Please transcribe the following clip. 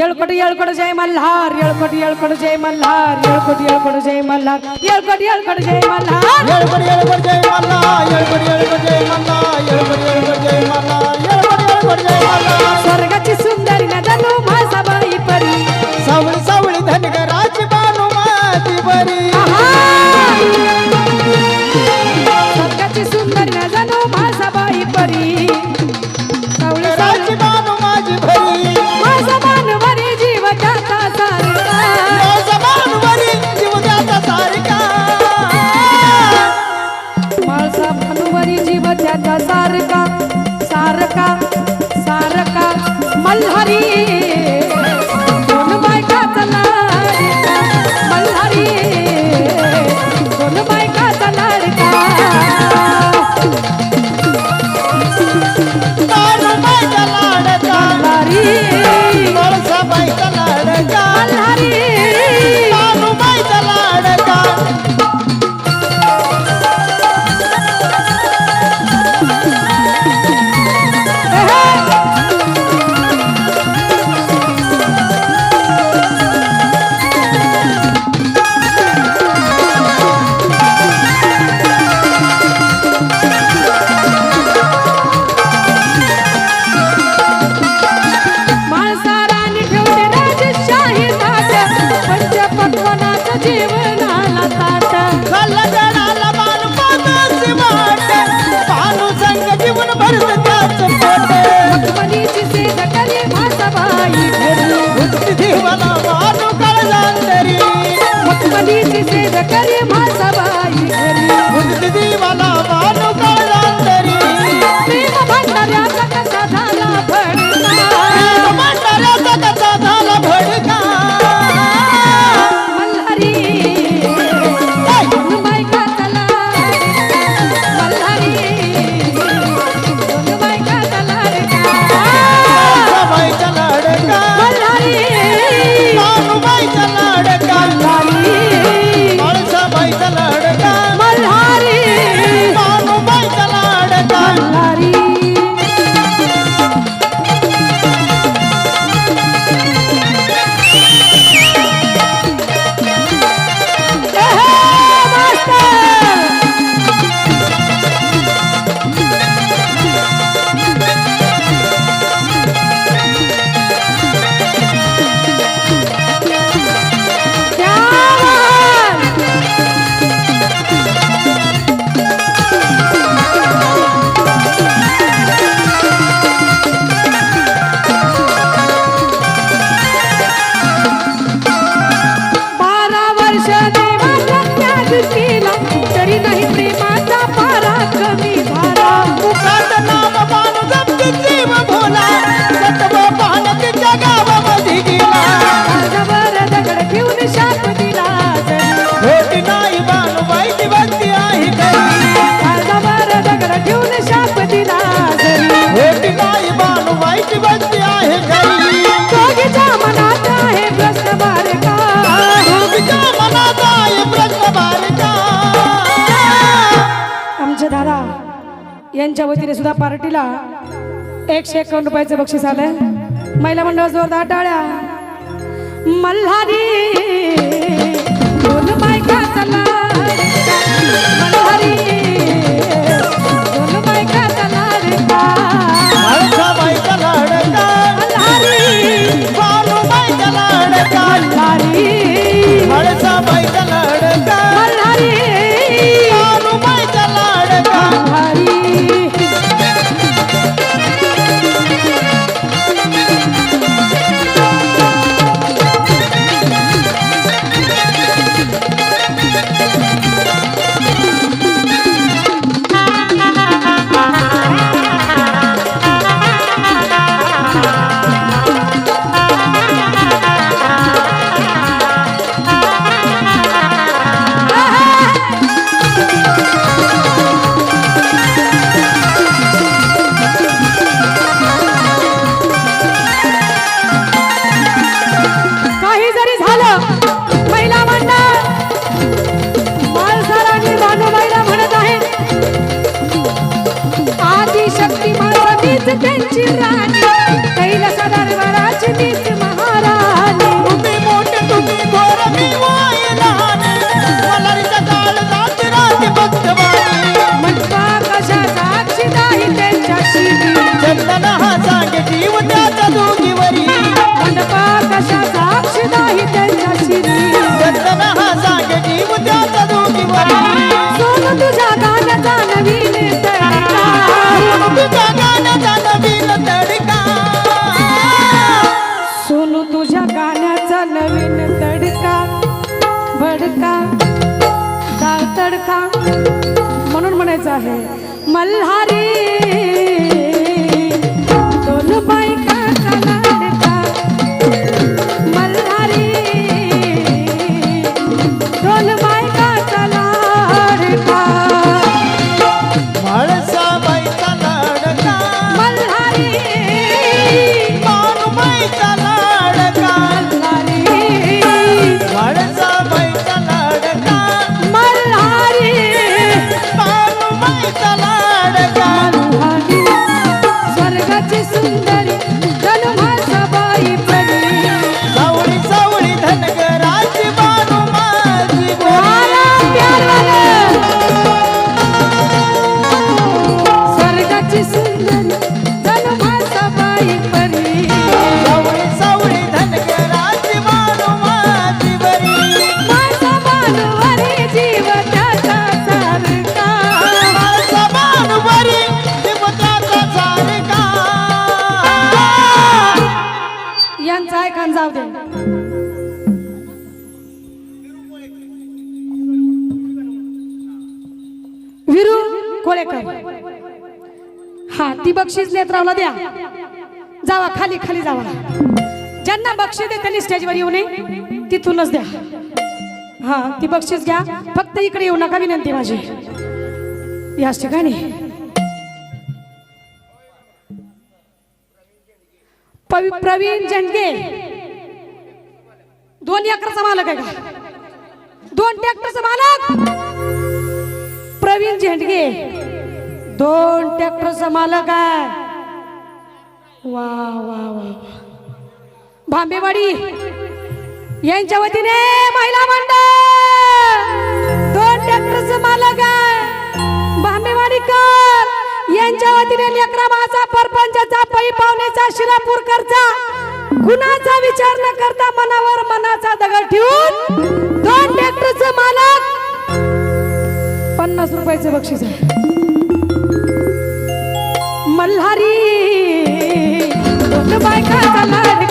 ఏడుకోటి ఏడుకోటి జయ మల్హార్ ఏడుకోటి ఏడుకోటి జయ మల్హార్ ఏడుకోటి ఏడుకోటి జయ మల్హార్ ఏడుకోటి ఏడుకోటి జయ మల్హార్. ఏడుకోటి ఏడుకోటి జయ మల్హార్ ఏడుకోటి ఏడుకోటి జయ మల్హార్ ఏడుకోటి ఏడుకోటి జయ మల్హార్ ఏడుకోటి ఏడుకోటి జయ మల్హార్. స్వర్గచి సుందరి నదను మా సభ ಕೊಟ್ಟರೆ यांच्या वतीने सुद्धा पार्टीला एकशे एकावन्न रुपयाचं बक्षीस आलंय. महिला मंडळ जोरदार टाळ्या. मल्हारी दोन बायका चला. मल्हारी. ten. का? म्हणून म्हणायचं आहे मल्हारी यांचा जाऊ दे. विरू कोळेकर. हा ती बक्षीस नेत्रावला द्या. जावा खाली खाली जावा. ज्यांना बक्षीस दे त्यांनी स्टेजवर येऊ नये. तिथूनच द्या. हा ती बक्षीस घ्या. फक्त इकडे येऊ नका विनंती माझी. याच ठिकाणी. प्रवीण झेंडगे दोन एकरचा मालक आहे का? दोन ट्रॅक्टरचा मालक? प्रवीण झेंडगे. दोन ट्रॅक्टरचा मालक आहे. वा वा वा भांबेवाडी. यांच्या वतीने महिला मंडळ. दोन ट्रॅक्टरचा मालक आहे. भांबेवाडीकर. यांच्या वतीने लेकरामाचा परपंचाचा पै पाहुण्याचा शिरापूरकरचा कुणाचा विचार न करता मनावर मनाचा दगड ठेवून दोन ट्रॅक्टरचं मालक पन्नास रुपयाचं बक्षीस आहे. मल्हारी बायका मल्हारी